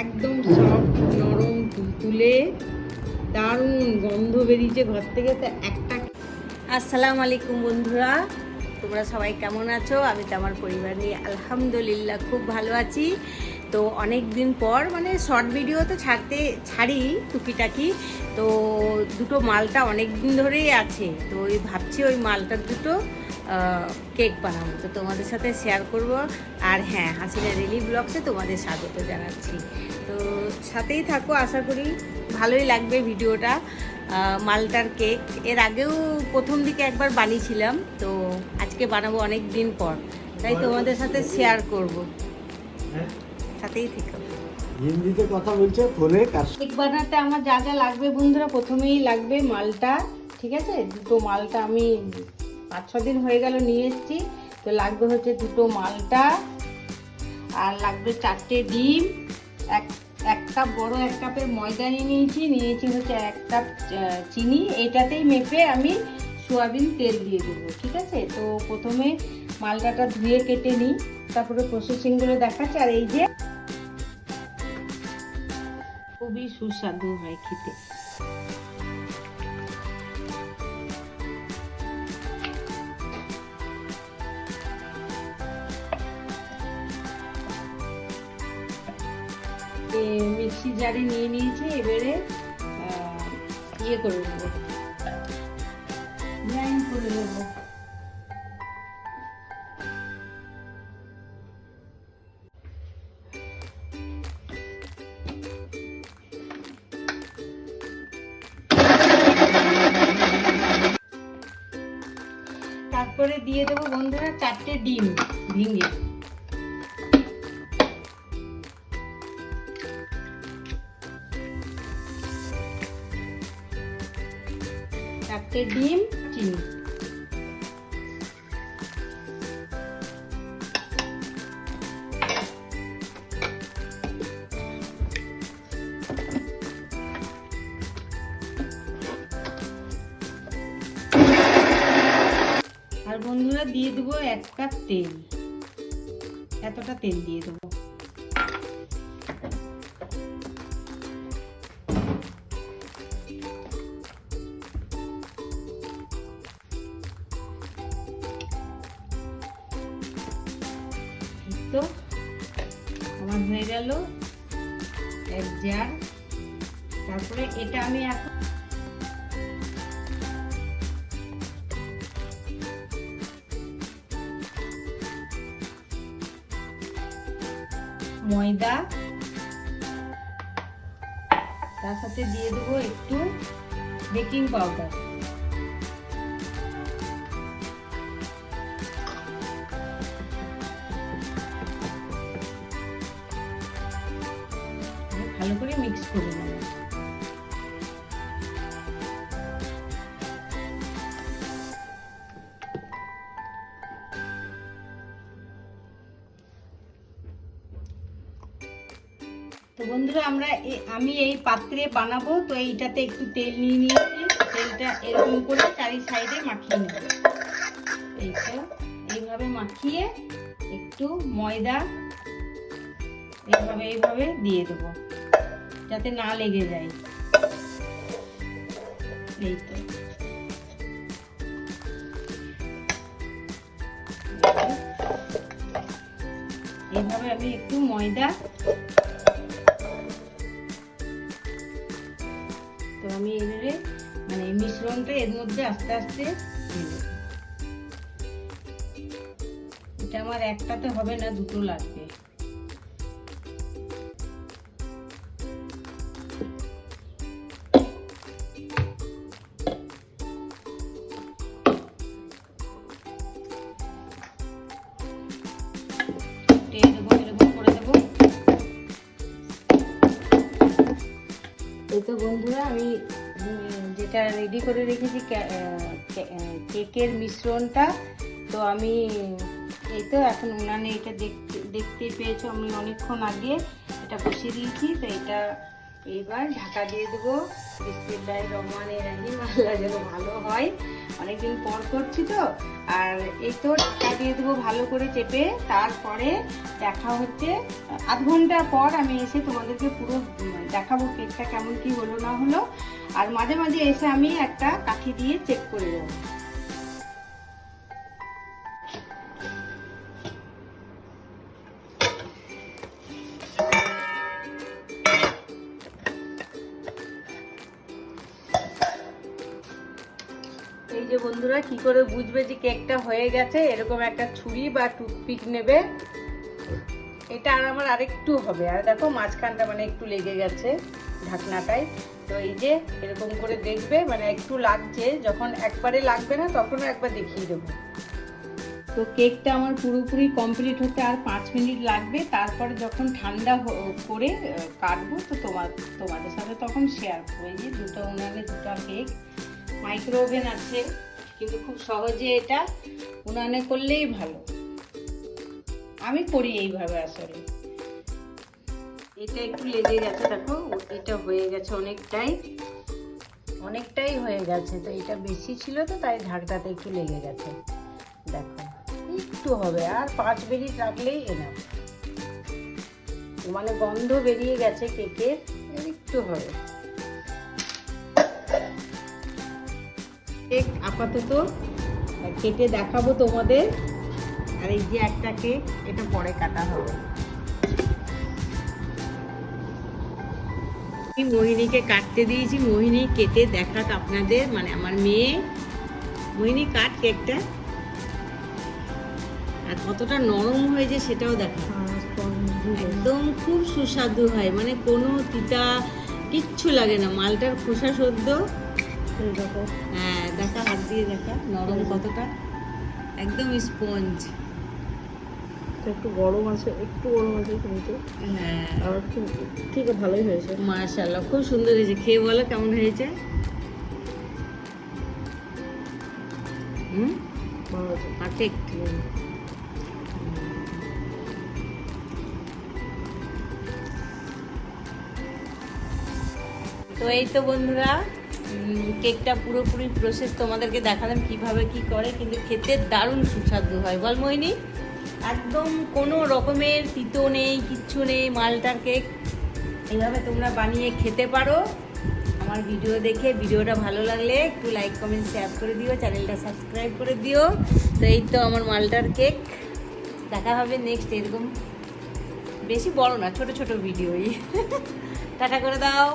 একদম সফট নরম তুলতুলে, দারুণ গন্ধ বেরিয়েছে ঘর থেকে। তো একটা আসসালামু আলাইকুম বন্ধুরা, তোমরা সবাই কেমন আছো? আমি তো আমার পরিবার নিয়ে আলহামদুলিল্লাহ খুব ভালো আছি। তো অনেক দিন পর মানে শর্ট ভিডিও তো ছাড়তে ছাড়ি টুকিটাকি, তো দুটো মালটা অনেক দিন ধরেই আছে। তো ওই ভাবছি ওই মালটার দুটো কেক বানাবো। তো তোমাদের সাথে শেয়ার করব। আর হ্যাঁ হাসিনা রেলি ব্লগসে তোমাদের স্বাগত জানাচ্ছি। তো সাথেই থাকো আশা করি ভালোই লাগবে ভিডিওটা। মালটার কেক। এর আগেও প্রথম দিকে একবার বানিয়েছিলাম তো আজকে বানাবো অনেক দিন পর। তাই তোমাদের সাথে শেয়ার করব। হ্যাঁ? সাথেই থেকো। হিন্দিতে কথা বলছে ফোনে কেক বানাতে আমার যা যা লাগবে বন্ধুরা প্রথমেই লাগবে মালটা ঠিক আছে? দুটো মালটা আমি পাঁচ, ছ দিন হয়ে গেল নিয়ে এসেছি। তো লাগবে হচ্ছে দুটো মালটা আর লাগবে চারটে ডিম। এক এক কাপ বড় এক কাপের ময়দা নিয়ে নিয়েছি। নিয়েছি হচ্ছে এক কাপ চিনি। এটাতেই মেপে আমি সোয়াবিন তেল দিয়ে দেবো, ঠিক আছে? তো প্রথমে মালটাটা ধুয়ে কেটে নিই, তারপরে প্রসেসিংগুলো দেখাচ্ছি। আর এই যে খুবই সুস্বাদু হয় খেতে। মিক্সি জারে নিয়ে নিয়েছি, এবারে ইয়ে করে নেব। গ্রাইন্ড করে নেব। তারপরে দিয়ে দেবো বন্ধুরা চারটে ডিম, ভেঙে। চারটে ডিম চিনি। আর বন্ধুরা দিয়ে দেবো এক কাপ তেল। এতটা তেল দিয়ে দেবো। তো আমার হয়ে গেল এক জার তারপরে এটা আমি এখন ময়দা। তার সাথে দিয়ে দেবো একটু বেকিং পাউডার। ভালো করে মিক্স করে নেব। তো বন্ধুরা, আমরা আমি এই পাত্রে বানাবো, তো এইটাতে একটু তেল নিয়ে নিয়েছি। তেলটা এরকম করে চারি সাইডে মাখিয়ে নেব। এইটা এইভাবে মাখিয়ে একটু ময়দা এইভাবে এইভাবে দিয়ে দেবো। যাতে না লেগে যায়। এই তো। এইভাবে আমি একটু ময়দা তো আমি এবারে মানে মিশ্রণটা এর মধ্যে আস্তে আস্তে এটা আমার একটাতে হবে না, দুটো লাগবে। টেনে দেবো এরকম করে দেবো এই তো বন্ধুরা, আমি যেটা রেডি করে রেখেছি কেকের মিশ্রণটা। তো আমি, এই তো এখন উনানে এটা দেখতে দেখতে পেয়েছ আমি অনেকক্ষণ আগে। এটা বসিয়ে দিয়েছি, তো এটা এইবার ঢাকা দিয়ে দেবো। বিসমিল্লাহির রহমানির রহিম, আল্লাহ যেন ভালো হয়। অনেকদিন পর করছি তো। আর এই তো ঢাকা দিয়ে দেবো ভালো করে চেপে। তারপরে দেখা হচ্ছে, আধ ঘণ্টা পর আমি এসে তোমাদেরকে পুরো দেখাবো কেকটা কেমন কি হলো না হলো। আর মাঝে মাঝে এসে আমি একটা কাঠি দিয়ে চেক করে দেবো বন্ধুরা কি করে বুঝবে যে কেকটা হয়ে গেছে? এরকম একটা ছুরি বা টুথপিক নেবে। এটা আর আমার আরেকটু হবে। আর দেখো, মাঝখানটা মানে একটু লেগে গেছে ঢাকনাটায়। তো এই যে এরকম করে দেখবে মানে একটু লাগছে। যখন একবারে লাগবে না, তখনও একবার দেখিয়ে দেবো। তো কেকটা আমার পুরোপুরি কমপ্লিট হতে আর পাঁচ মিনিট লাগবে। তারপরে যখন ঠান্ডা করে কাটবো, তো তোমার, তোমাদের সাথে তখন শেয়ার করব। এই যে দুটো, উনানে দুটো কেক মাইক্রো ওভেন আছে কিন্তু খুব সহজে এটা উনানে করলেই ভালো। আমি করি এইভাবে আসলে। এটা একটু লেগে গেছে, দেখো, এটা হয়ে গেছে অনেকটাই। অনেকটাই হয়ে গেছে, তো এটা বেশি ছিল তো, তাই ঢাকটাতে একটু লেগে গেছে। দেখো, একটু হবে, আর পাঁচ মিনিট রাখলেই এনাফ। মানে গন্ধ বেরিয়ে গেছে কেকের, একটু হবে। কেক আপাতত কেটে দেখাবো তোমাদের। আর এই যে একটা কেক এটা পরে কাটা হবে। আমি মোহিনীকে কাটতে দিয়েছি। মোহিনী কেটে দেখাক আপনাদের মানে আমার মেয়ে। মোহিনী, কাট কেকটা আর কতটা নরম হয়েছে সেটাও দেখা। একদম খুব সুস্বাদু হয়। মানে কোনো তিতা কিচ্ছু লাগে না। মালটার খোসা সদ্য। হ্যাঁ দেখা হাত দিয়ে দেখা নরম কতটা? একদম স্পঞ্জ। একটু গরম আছে একটু গরম আছে কিন্তু। হ্যাঁ। আর খুব ঠিক ভালোই হয়েছে। মাশাল্লাহ খুব সুন্দর হয়েছে। খেয়ে বলো কেমন হয়েছে? হুম? ভালো আছে। পারফেক্ট তো এই তো বন্ধুরা কেকটা পুরোপুরি প্রসেস তোমাদেরকে দেখালাম কীভাবে কি করে, কিন্তু খেতে দারুণ সুস্বাদু হয়। বল মোহিনী। একদম কোনো রকমের তিতো নেই, কিচ্ছু নেই মালটার কেক। এইভাবে তোমরা বানিয়ে খেতে পারো। আমার ভিডিও দেখে ভিডিওটা ভালো লাগলে একটু লাইক কমেন্ট শেয়ার করে দিও, চ্যানেলটা সাবস্ক্রাইব করে দিও। তো এই তো আমার মালটার কেক। দেখা হবে নেক্সট এরকম। বেশি বড় না, ছোট ছোট ভিডিওই টাটা করে দাও।